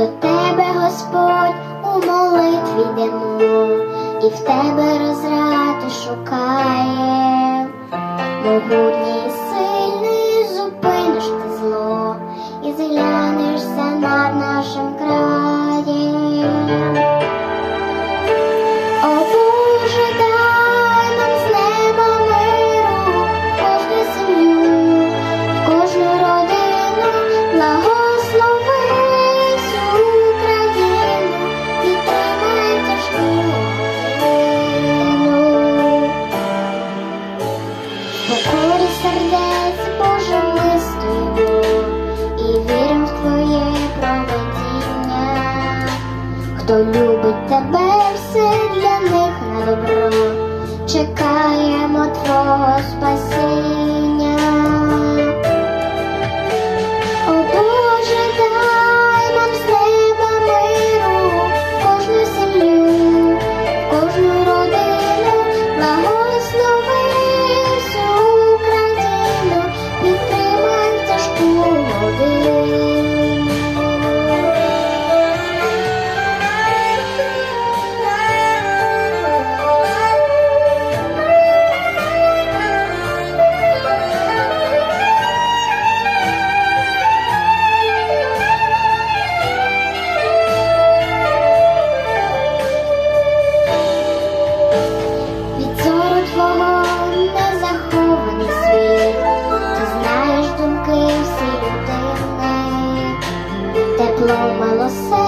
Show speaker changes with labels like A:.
A: до тебе, Господь, у молитві йдемо, і в тебе розради шукає могутній. Покорі сердець Боже ми і віримо в Твоє проведіння. Хто любить тебе, все для них на добро, чекаємо Твого спасіння. yourself.